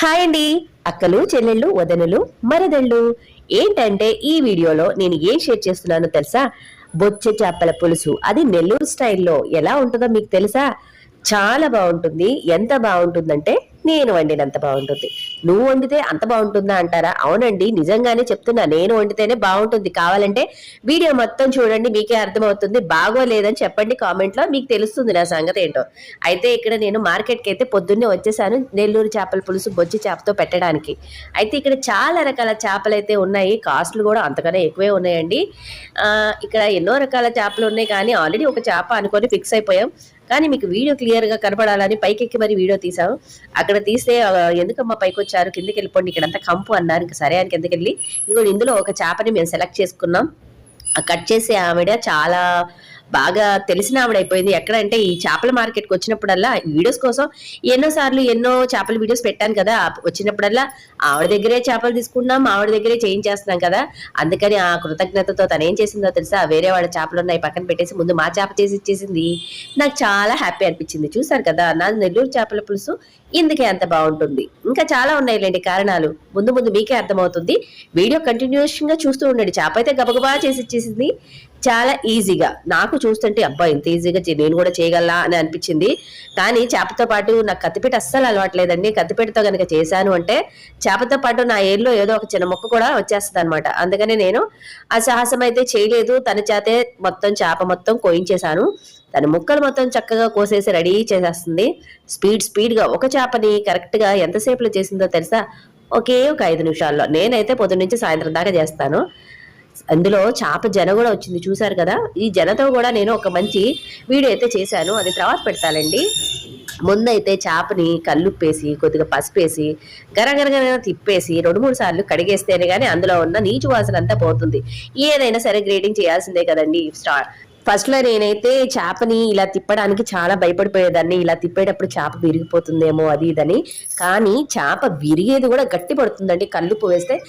Hi అండి. అక్కలు చెల్లెళ్ళు వదనలు మరదళ్ళు. ఏంటంటే ఈ వీడియోలో నేను ఏం షేర్ చేస్తున్నానో తెలుసా? బొచ్చే చేపల పులుసు. అది నెల్లూరు స్టైల్లో ఎలా ఉంటుందో మీకు తెలుసా? చాలా బాగుంటుంది. ఎంత బాగుంటుందంటే నేను వండినంత బాగుంటుంది. నువ్వు వండితే అంత బాగుంటుందా అంటారా? అవునండి నిజంగానే చెప్తున్నా. నేను వండితేనే బాగుంటుంది. కావాలంటే వీడియో మొత్తం చూడండి మీకే అర్థమవుతుంది బాగోలేదని చెప్పండి కామెంట్లో. మీకు తెలుస్తుంది నా సంగతి ఏంటో. అయితే ఇక్కడ నేను మార్కెట్కి అయితే పొద్దున్నే వచ్చేసాను నెల్లూరు చేపల పులుసు బొచ్చి చేపతో పెట్టడానికి. అయితే ఇక్కడ చాలా రకాల చేపలు అయితే ఉన్నాయి. కాస్ట్లు కూడా అంతకన్నా ఎక్కువే ఉన్నాయండి. ఇక్కడ ఎన్నో రకాల చేపలు ఉన్నాయి. కానీ ఆల్రెడీ ఒక చేప అనుకొని ఫిక్స్ అయిపోయాం. కానీ మీకు వీడియో క్లియర్గా కనపడాలని పైకెక్కి మరి వీడియో తీసాం అక్కడ తీస్తే ఎందుకమ్మా పైకి వచ్చారు కిందకి వెళ్ళిపోండి. ఇక్కడ అంతా కంపు అన్నారు. ఇంకా సరే అని కిందకి వెళ్ళి ఇందులో ఒక చేపని మేము సెలెక్ట్ చేసుకున్నాం. కట్ చేసే ఆవిడ చాలా బాగా తెలిసిన ఆవిడ అయిపోయింది ఎక్కడంటే ఈ చేపల మార్కెట్కి వచ్చినప్పుడల్లా వీడియోస్ కోసం ఎన్నో సార్లు ఎన్నో చేపల వీడియోస్ పెట్టాను కదా. వచ్చినప్పుడల్లా ఆవిడ దగ్గరే చేపలు తీసుకున్నాం ఆవిడ దగ్గరే చేయించేస్తున్నాం కదా. అందుకని ఆ కృతజ్ఞతతో తను ఏం చేసిందో తెలుసా? వేరే వాళ్ళ చేపలు ఉన్నాయి పక్కన పెట్టేసి ముందు మా చేప చేసి ఇచ్చేసింది. నాకు చాలా హ్యాపీ అనిపించింది. చూసారు కదా నా నెల్లూరు చేపల పులుసు ఇందుకే అంత బాగుంటుంది. ఇంకా చాలా ఉన్నాయిలేండి కారణాలు. ముందు ముందు మీకే అర్థమవుతుంది. వీడియో కంటిన్యూషన్గా చూస్తూ ఉండండి. చేప అయితే గబగబా చేసి ఇచ్చేసింది. చాలా ఈజీగా నాకు చూస్తుంటే అబ్బా ఇంత ఈజీగా నేను కూడా చేయగలనా అని అనిపించింది. కానీ చేపతో పాటు నాకు కత్తిపీట అస్సలు అలవాట్లేదండి. కత్తిపీటతో కనుక చేశాను అంటే చేపతో పాటు నా ఏర్లో ఏదో ఒక చిన్న మొక్క కూడా వచ్చేస్తుంది అనమాట అందుకని నేను ఆ సాహసం అయితే చేయలేదు. తన చేతే మొత్తం చేప మొత్తం కోయించేశాను. తన ముక్కలు మొత్తం చక్కగా కోసేసి రెడీ చేసేస్తుంది. స్పీడ్ స్పీడ్గా ఒక చేపని కరెక్ట్గా ఎంతసేపులో చేసిందో తెలుసా? ఒకే ఒక ఐదు నిమిషాల్లో. నేనైతే పొద్దున్న నుంచి సాయంత్రం దాకా చేస్తాను. అందులో చేప జన కూడా వచ్చింది చూసారు కదా? ఈ జనతో కూడా నేను ఒక మంచి వీడియో అయితే చేశాను అది తర్వాత పెడతానండి. ముందైతే చేపని కల్లుప్పేసి కొద్దిగా పసుపేసి గరగరగర తిప్పేసి రెండు మూడు సార్లు కడిగేస్తేనే కానీ అందులో ఉన్న నీచు వాసన అంతా పోతుంది. ఏదైనా సరే గ్రేడింగ్ చేయాల్సిందే కదండి స్టార్. ఫస్ట్లో నేనైతే చేపని ఇలా తిప్పడానికి చాలా భయపడిపోయేదాన్ని ఇలా తిప్పేటప్పుడు చేప విరిగిపోతుందేమో అది ఇదని. కానీ చేప విరిగేది కూడా గట్టి పడుతుందండి కల్లుపు వేస్తే.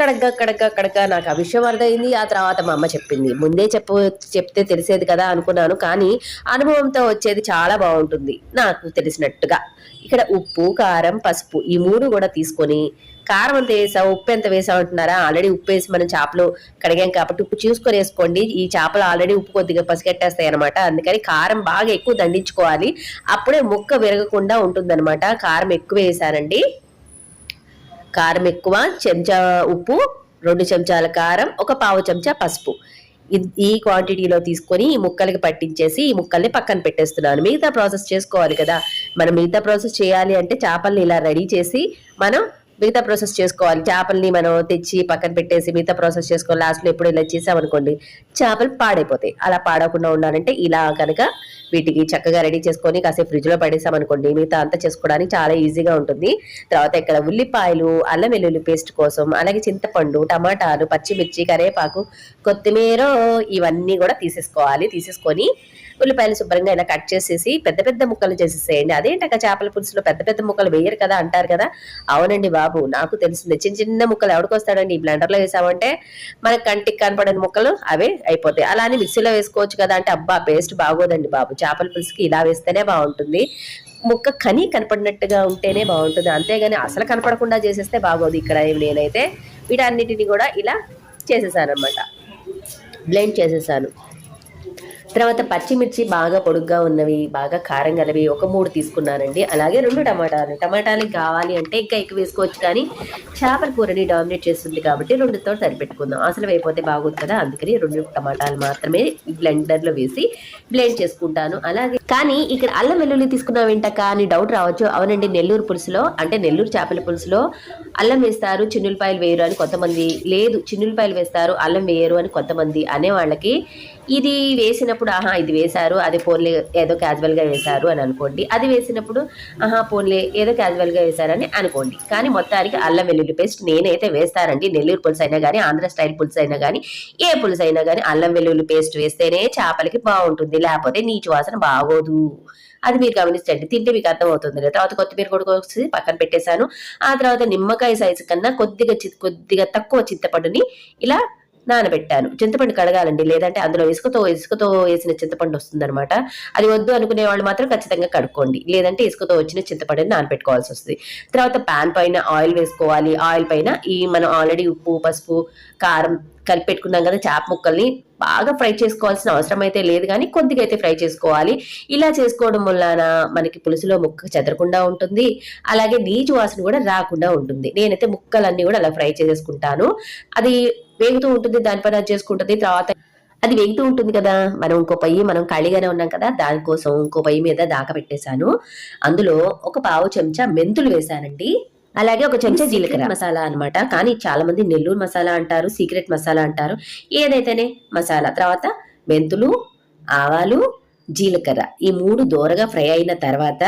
కడగ్గా కడగ్గా కడగ్గా నాకు ఆ విషయం అర్థమైంది. ఆ తర్వాత మా అమ్మ చెప్పింది. ముందే చెప్పు చెప్తే తెలిసేది కదా అనుకున్నాను. కానీ అనుభవంతో వచ్చేది చాలా బాగుంటుంది. నాకు తెలిసినట్టుగా ఇక్కడ ఉప్పు కారం పసుపు ఈ మూడు కూడా తీసుకొని కారం ఎంత వేసావు ఉప్పు ఎంత వేసావు అంటున్నారా? ఆల్రెడీ ఉప్పు వేసి మనం చేపలు కడిగాం కాబట్టి ఉప్పు చూసుకొని వేసుకోండి. ఈ చేపలు ఆల్రెడీ ఉప్పు కొద్దిగా పసిగట్టేస్తాయి అనమాట అందుకని కారం బాగా ఎక్కువ దండించుకోవాలి. అప్పుడే ముక్క విరగకుండా ఉంటుందన్నమాట. కారం ఎక్కువ వేసానండి. కారం ఎక్కువ చెంచా ఉప్పు రెండు చెంచాల కారం ఒక పావు చెంచా పసుపు. ఈ క్వాంటిటీలో తీసుకొని ఈ ముక్కలకి పట్టించేసి ఈ ముక్కల్ని పక్కన పెట్టేస్తున్నాను. మిగతా ప్రాసెస్ చేసుకోవాలి కదా. మనం మిగతా ప్రాసెస్ చేయాలి అంటే చేపల్ని ఇలా రెడీ చేసి మనం మిగతా ప్రాసెస్ చేసుకోవాలి. చేపల్ని మనం తెచ్చి పక్కన పెట్టేసి మిగతా ప్రాసెస్ చేసుకోవాలి. లాస్ట్లో ఎప్పుడు ఇలా చేసామనుకోండి చేపలు పాడైపోతాయి. అలా పాడకుండా ఉండాలంటే ఇలా కనుక వీటికి చక్కగా రెడీ చేసుకొని కాసేపు ఫ్రిడ్జ్లో పడేసామనుకోండి మిగతా అంతా చేసుకోవడానికి చాలా ఈజీగా ఉంటుంది. తర్వాత ఇక్కడ ఉల్లిపాయలు అల్లం వెల్లుల్లి పేస్ట్ కోసం అలాగే చింతపండు టమాటాలు పచ్చిమిర్చి కరివేపాకు కొత్తిమీర ఇవన్నీ కూడా తీసేసుకోవాలి. తీసేసుకొని ఉల్లిపాయలు శుభ్రంగా ఇలా కట్ చేసేసి పెద్ద పెద్ద ముక్కలు చేసేసేయండి. అదేంటక్క చేపల పులుసులో పెద్ద పెద్ద ముక్కలు వేయరు కదా అంటారు కదా? అవునండి బాబు నాకు తెలిసింది చిన్న చిన్న ముక్కలు ఎవడికొస్తాడండి ఈ బ్లెండర్లో వేసామంటే మన కంటికి కనపడని ముక్కలు అవే అయిపోతాయి. అలా అని మిక్సీలో వేసుకోవచ్చు కదా అంటే అబ్బా పేస్ట్ బాగోదండి బాబు. చేపల పులుసుకి ఇలా వేస్తేనే బాగుంటుంది. ముక్క కని కనపడినట్టుగా ఉంటేనే బాగుంటుంది. అంతేగాని అసలు కనపడకుండా చేసేస్తే బాగోదు ఇక్కడ నేనైతే. వీటన్నిటిని కూడా ఇలా చేసేసాను అనమాట బ్లెండ్ చేసేసాను. తర్వాత పచ్చిమిర్చి బాగా పొడుగ్గా ఉన్నవి బాగా కారం గలవి ఒక మూడు తీసుకున్నానండి. అలాగే రెండు టమాటాలు. టమాటాలు కావాలి అంటే ఇంకా ఎక్కువ వేసుకోవచ్చు కానీ చేపల కూరని డామినేట్ చేస్తుంది కాబట్టి రెండుతో సరిపెట్టుకుందాం. అసలు అయిపోతే బాగుంది కదా. అందుకని రెండు టమాటాలు మాత్రమే బ్లెండర్లో వేసి బ్లెండ్ చేసుకుంటాను. అలాగే కానీ ఇక్కడ అల్లం వెల్లుల్లి తీసుకున్నాం ఏంటక్క అని డౌట్ రావచ్చు. అవునండి నెల్లూరు పులుసులో అంటే నెల్లూరు చేపల పులుసులో అల్లం వేస్తారు చిన్నులపాయలు వేయరు అని కొంతమంది. లేదు చిన్నులపాయలు వేస్తారు అల్లం వేయరు అని కొంతమంది. అనే వాళ్ళకి ఇది వేసినప్పుడు ఆహా ఇది వేశారు అది పోన్లే ఏదో క్యాజువల్గా వేశారు అని అనుకోండి. అది వేసినప్పుడు ఆహా పోన్లే ఏదో క్యాజువల్గా వేశారని అనుకోండి. కానీ మొత్తానికి అల్లం వెల్లుల్లి పేస్ట్ నేనైతే వేస్తానండి. నెల్లూరు పులుసు అయినా కానీ ఆంధ్ర స్టైల్ పులుసు అయినా కానీ ఏ పులుసు అయినా కానీ అల్లం వెల్లుల్లి పేస్ట్ వేస్తేనే చేపలకి బాగుంటుంది. లేకపోతే నీచు వాసన బాగోదు. అది మీరు గమనించండి. తింటే మీకు అర్థమవుతుంది కదా. తర్వాత కొత్తిమీర కూడా వచ్చి పక్కన పెట్టేశాను. ఆ తర్వాత నిమ్మకాయ సైజు కన్నా కొద్దిగా కొద్దిగా తక్కువ చింతపండుని ఇలా నానబెట్టాను. చింతపండు కడగాలండి. లేదంటే అందులో ఇసుకతో ఇసుకతో వేసిన చింతపండు వస్తుందన్నమాట. అది వద్దు అనుకునే వాళ్ళు మాత్రం ఖచ్చితంగా కడుక్కోండి. లేదంటే ఇసుకతో వచ్చిన చింతపండుని నానబెట్టుకోవాల్సి వస్తుంది. తర్వాత పాన్ పైన ఆయిల్ వేసుకోవాలి. ఆయిల్ పైన ఈ మనం ఆల్రెడీ ఉప్పు పసుపు కారం కలిపి పెట్టుకున్నాం కదా చేప ముక్కల్ని బాగా ఫ్రై చేసుకోవాల్సిన అవసరం అయితే లేదు కానీ కొద్దిగా అయితే ఫ్రై చేసుకోవాలి. ఇలా చేసుకోవడం వలన మనకి పులుసులో ముక్క చెదరకుండా ఉంటుంది. అలాగే నీచు వాసన కూడా రాకుండా ఉంటుంది. నేనైతే ముక్కలన్నీ కూడా అలా ఫ్రై చేసేసుకుంటాను. అది వేగుతూ ఉంటుంది దానిపైన చేసుకుంటుంది తర్వాత అది వేగుతూ ఉంటుంది కదా. మనం ఇంకో పొయ్యి మనం ఖాళీగానే ఉన్నాం కదా దానికోసం ఇంకో పొయ్యి మీద దాకా పెట్టేశాను అందులో ఒక పావు చెంచా మెంతులు వేశానండి. అలాగే ఒక చెంచా జీలకర్ర. మసాలా అన్నమాట. కానీ చాలా మంది నెల్లూరు మసాలా అంటారు సీక్రెట్ మసాలా అంటారు. ఏదైతేనే మసాలా. తర్వాత మెంతులు ఆవాలు జీలకర్ర. ఈ మూడు దూరగా ఫ్రై అయిన తర్వాత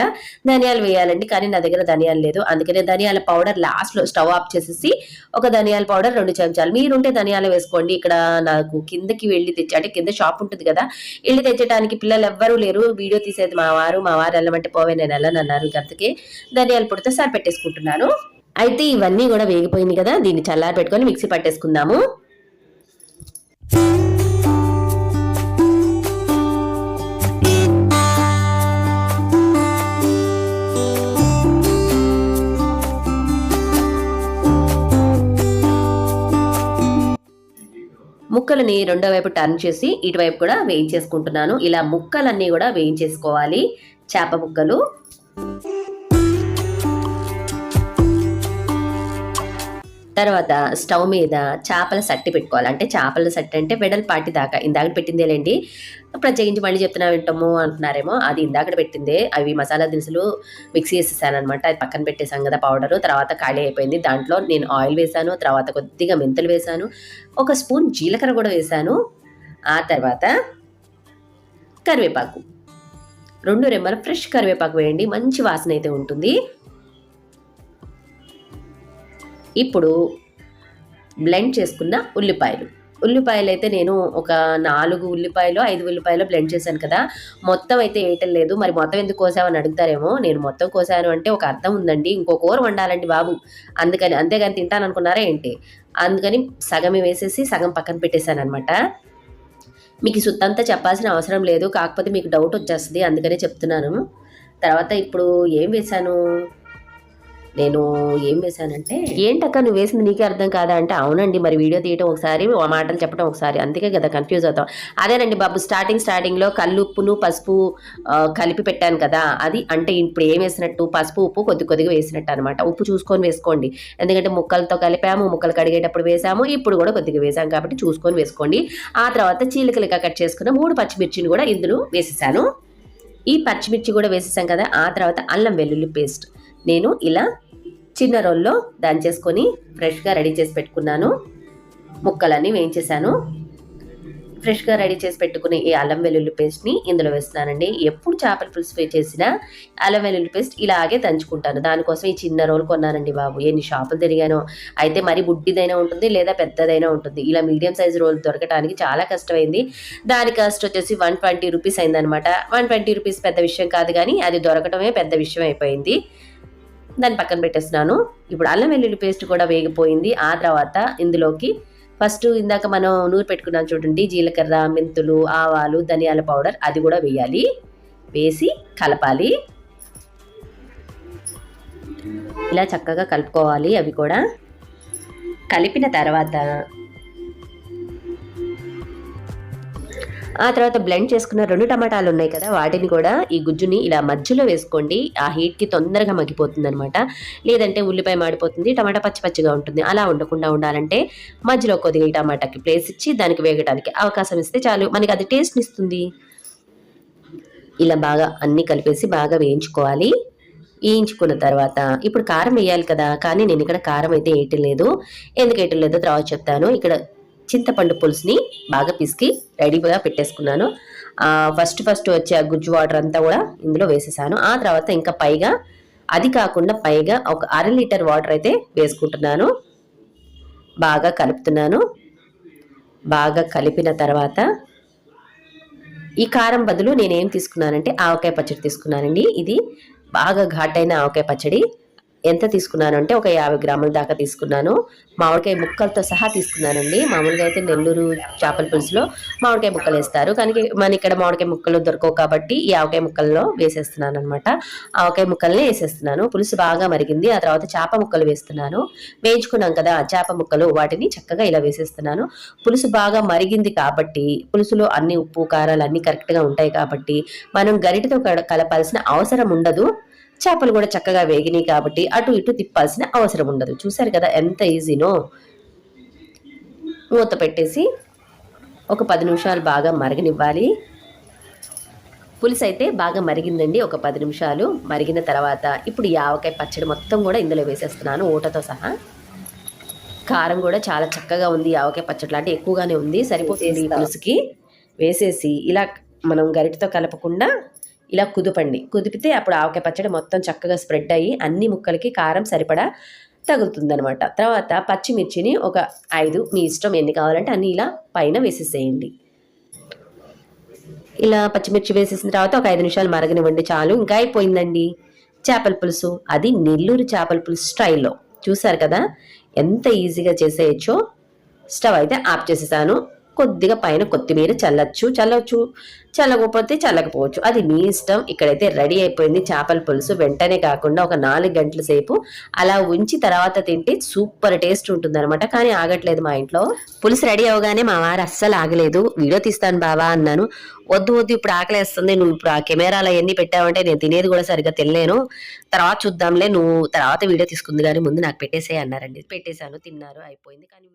ధనియాలు వేయాలండి. కానీ నా దగ్గర ధనియాలు లేదు. అందుకనే ధనియాల పౌడర్ లాస్ట్లో స్టవ్ ఆఫ్ చేసేసి ఒక ధనియాల పౌడర్ రెండు చెంచాలు. మీరుంటే ధనియాలు వేసుకోండి. ఇక్కడ నాకు కిందకి వెళ్ళి తెచ్చి అంటే కింద షాప్ ఉంటుంది కదా వెళ్ళి తెచ్చడానికి పిల్లలు ఎవ్వరూ లేరు. వీడియో తీసేది మా వారు. మా వారు వెళ్ళమంటే పోవే నేను వెళ్ళను అన్నారు. అందుకే ధనియాల పొడితో సార్ పెట్టేసుకుంటున్నాను అయితే ఇవన్నీ కూడా వేగిపోయింది కదా. దీన్ని చల్లారి పెట్టుకొని మిక్సీ పట్టేసుకుందాము. ముక్కలని రెండో వైపు టర్న్ చేసి ఇటువైపు కూడా వేయించేసుకుంటున్నాను. ఇలా ముక్కలన్నీ కూడా వేయించేసుకోవాలి. చేప ముక్కలు. తర్వాత స్టవ్ మీద చేపల సట్టి పెట్టుకోవాలి. అంటే చేపల సట్టి అంటే వెడల్పాటి దాకా. ఇందాక పెట్టిందేలేండి ప్రత్యేకించి మళ్ళీ చెప్తున్నా వింటాము అంటున్నారేమో. అది ఇందాక పెట్టిందే. అవి మసాలా దినుసులు మిక్సీ వేసేసాను అనమాట అది పక్కన పెట్టేసాం కదా పౌడర్. తర్వాత ఖాళీ అయిపోయింది. దాంట్లో నేను ఆయిల్ వేసాను. తర్వాత కొద్దిగా మెంతులు వేసాను. ఒక స్పూన్ జీలకర్ర కూడా వేసాను. ఆ తర్వాత కరివేపాకు. రెండు రెమ్మల ఫ్రెష్ కరివేపాకు వేయండి. మంచి వాసన అయితే ఉంటుంది. ఇప్పుడు బ్లెండ్ చేసుకున్న ఉల్లిపాయలు. ఉల్లిపాయలు అయితే నేను ఒక నాలుగు ఉల్లిపాయలు ఐదు ఉల్లిపాయలు బ్లెండ్ చేశాను కదా. మొత్తం అయితే వేయటం లేదు. మరి మొత్తం ఎందుకు కోసామని అడుగుతారేమో. నేను మొత్తం కోసాను అంటే ఒక అర్థం ఉందండి. ఇంకో కూర వండాలండి బాబు. అందుకని అంతేగాని తింటాను అనుకున్నారా ఏంటి? అందుకని సగమే వేసేసి సగం పక్కన పెట్టేశాను అనమాట మీకు సుత్తంతా చెప్పాల్సిన అవసరం లేదు. కాకపోతే మీకు డౌట్ వచ్చేస్తుంది. అందుకనే చెప్తున్నాను. తర్వాత ఇప్పుడు ఏం వేశాను? నేను ఏం వేశానంటే ఏంటక్క నువ్వు వేసింది నీకే అర్థం కాదా అంటే అవునండి మరి వీడియో తీయటం ఒకసారి మాటలు చెప్పడం ఒకసారి అందుకే కదా కన్ఫ్యూజ్ అవుతాం. అదేనండి బాబు స్టార్టింగ్ స్టార్టింగ్లో కల్లుప్పును పసుపు కలిపి పెట్టాను కదా అది అంటే ఇప్పుడు ఏం వేసినట్టు పసుపు ఉప్పు కొద్ది కొద్దిగా వేసినట్టు అనమాట ఉప్పు చూసుకొని వేసుకోండి. ఎందుకంటే ముక్కలతో కలిపాము ముక్కలు కడిగేటప్పుడు వేసాము ఇప్పుడు కూడా కొద్దిగా వేసాము కాబట్టి చూసుకొని వేసుకోండి. ఆ తర్వాత చీలికలుగా కట్ చేసుకున్న మూడు పచ్చిమిర్చిని కూడా ఇందులో వేసేసాను. ఈ పచ్చిమిర్చి కూడా వేసేసాం కదా ఆ తర్వాత అల్లం వెల్లుల్లి పేస్ట్. నేను ఇలా చిన్న రోల్లో దంచేసుకొని ఫ్రెష్గా రెడీ చేసి పెట్టుకున్నాను. ముక్కలన్నీ వేయించేశాను. ఫ్రెష్గా రెడీ చేసి పెట్టుకునే ఈ అల్లం వెల్లుల్లి పేస్ట్ని ఇందులో వేస్తున్నానండి. ఎప్పుడు చేపల పులుసు చేసినా అల్లం వెల్లుల్లి పేస్ట్ ఇలాగే దంచుకుంటాను. దానికోసం ఈ చిన్న రోల్ కొన్నానండి బాబు. ఎన్ని షాపులు తిరిగానో. అయితే మరి బుడ్డిదైనా ఉంటుంది లేదా పెద్దదైనా ఉంటుంది. ఇలా మీడియం సైజ్ రోల్ దొరకడానికి చాలా కష్టమైంది. దాని కాస్ట్ వచ్చేసి వన్ ట్వంటీ రూపీస్ అయిందనమాట వన్ ట్వంటీ రూపీస్ పెద్ద విషయం కాదు కానీ అది దొరకటమే పెద్ద విషయం అయిపోయింది. దాన్ని పక్కన పెట్టేస్తున్నాను. ఇప్పుడు అల్లం వెల్లుల్లి పేస్ట్ కూడా వేగిపోయింది. ఆ తర్వాత ఇందులోకి ఫస్ట్ ఇందాక మనం నూరు పెట్టుకున్నాం చూడండి జీలకర్ర మెంతులు ఆవాలు ధనియాల పౌడర్ అది కూడా వేయాలి. వేసి కలపాలి. ఇలా చక్కగా కలుపుకోవాలి అవి కూడా. కలిపిన తర్వాత ఆ తర్వాత బ్లెండ్ చేసుకున్న రెండు టమాటాలు ఉన్నాయి కదా వాటిని కూడా ఈ గుజ్జుని ఇలా మధ్యలో వేసుకోండి. ఆ హీట్కి తొందరగా మగ్గిపోతుంది అనమాట లేదంటే ఉల్లిపాయ మాడిపోతుంది టమాటా పచ్చి పచ్చిగా ఉంటుంది. అలా ఉండకుండా ఉండాలంటే మధ్యలో కొద్దిగా ఈ టమాటాకి ప్లేస్ ఇచ్చి దానికి వేగడానికి అవకాశం ఇస్తే చాలు. మనకి అది టేస్ట్ని ఇస్తుంది. ఇలా బాగా అన్నీ కలిపేసి బాగా వేయించుకోవాలి. వేయించుకున్న తర్వాత ఇప్పుడు కారం వేయాలి కదా కానీ నేను ఇక్కడ కారం అయితే వేయటం లేదు. ఎందుకు వేయటం లేదో? తర్వాత చెప్తాను. ఇక్కడ చింతపండు పులుసుని బాగా పిసికి రెడీగా పెట్టేసుకున్నాను. ఫస్ట్ ఫస్ట్ వచ్చే ఆ గుజ్జు వాటర్ అంతా కూడా ఇందులో వేసేసాను. ఆ తర్వాత ఇంకా పైగా అది కాకుండా పైగా ఒక అర లీటర్ వాటర్ అయితే వేసుకుంటున్నాను. బాగా కలుపుతున్నాను. బాగా కలిపిన తర్వాత ఈ కారం బదులు నేనేం తీసుకున్నానంటే ఆవకాయ పచ్చడి తీసుకున్నానండి. ఇది బాగా ఘాటైన ఆవకాయ పచ్చడి. ఎంత తీసుకున్నాను అంటే ఒక యాభై గ్రాముల దాకా తీసుకున్నాను. మామిడికాయ ముక్కలతో సహా తీసుకున్నానండి. మామూలుగా అయితే నెల్లూరు చేపల పులుసులో మామిడికాయ ముక్కలు వేస్తారు. కానీ మన ఇక్కడ మామిడికాయ ముక్కలు దొరకవు కాబట్టి ఈ ఆవకాయ ముక్కల్లో వేసేస్తున్నాను అనమాట ఆవకాయ ముక్కల్ని వేసేస్తున్నాను. పులుసు బాగా మరిగింది. ఆ తర్వాత చేప ముక్కలు వేస్తున్నాను. వేయించుకున్నాం కదా చేప ముక్కలు. వాటిని చక్కగా ఇలా వేసేస్తున్నాను. పులుసు బాగా మరిగింది కాబట్టి పులుసులో అన్ని ఉప్పు కారాలు అన్నీ కరెక్ట్గా ఉంటాయి కాబట్టి మనం గరిటతో కలపాల్సిన అవసరం ఉండదు. చేపలు కూడా చక్కగా వేగినాయి కాబట్టి అటు ఇటు తిప్పాల్సిన అవసరం ఉండదు. చూసారు కదా ఎంత ఈజీనో? మూత పెట్టేసి ఒక పది నిమిషాలు బాగా మరగనివ్వాలి. పులుసు అయితే బాగా మరిగిందండి. ఒక పది నిమిషాలు మరిగిన తర్వాత ఇప్పుడు ఈ ఆవకాయ పచ్చడి మొత్తం కూడా ఇందులో వేసేస్తున్నాను ఊటతో సహా. కారం కూడా చాలా చక్కగా ఉంది. ఈ ఆవకాయ పచ్చడి అంటే ఎక్కువగానే ఉంది. సరిపోతుంది పులుసుకి. వేసేసి ఇలా మనం గరిటతో కలపకుండా ఇలా కుదుపండి. కుదిపితే అప్పుడు ఆవకాయ పచ్చడి మొత్తం చక్కగా స్ప్రెడ్ అయ్యి అన్ని ముక్కలకి కారం సరిపడా తగులుతుందనమాట తర్వాత పచ్చిమిర్చిని ఒక ఐదు మీ ఇష్టం ఎన్ని కావాలంటే అన్ని ఇలా పైన వేసేసేయండి. ఇలా పచ్చిమిర్చి వేసేసిన తర్వాత ఒక ఐదు నిమిషాలు మరగనివ్వండి చాలు. ఇంకా అయిపోయిందండి. చేపల పులుసు. అది నెల్లూరు చేపల పులుసు స్టైల్లో. చూసారు కదా? ఎంత ఈజీగా చేసేయచ్చో. స్టవ్ అయితే ఆఫ్ చేసేసాను. కొద్దిగా పైన కొత్తిమీర చల్లచ్చు. చల్లవచ్చు. చల్లకపోతే చల్లకపోవచ్చు. అది మీ ఇష్టం. ఇక్కడైతే రెడీ అయిపోయింది చేపల పులుసు. వెంటనే కాకుండా ఒక నాలుగు గంటల సేపు అలా ఉంచి తర్వాత తింటే సూపర్ టేస్ట్ ఉంటుంది అనమాట కానీ ఆగట్లేదు మా ఇంట్లో. పులుసు రెడీ అవగానే మా వారు అస్సలు ఆగలేదు. వీడియో తీస్తాను బావా అన్నాను. వద్దు వద్దు ఇప్పుడు ఆకలేస్తుంది. నువ్వు ఇప్పుడు ఆ కెమెరాలు అవన్నీ పెట్టావంటే నేను తినేది కూడా సరిగ్గా తినలేను. తర్వాత చూద్దాంలే. నువ్వు తర్వాత వీడియో తీసుకుంది కానీ ముందు నాకు పెట్టేసే అన్నారండి. పెట్టేశాను. తిన్నారు. అయిపోయింది. కానీ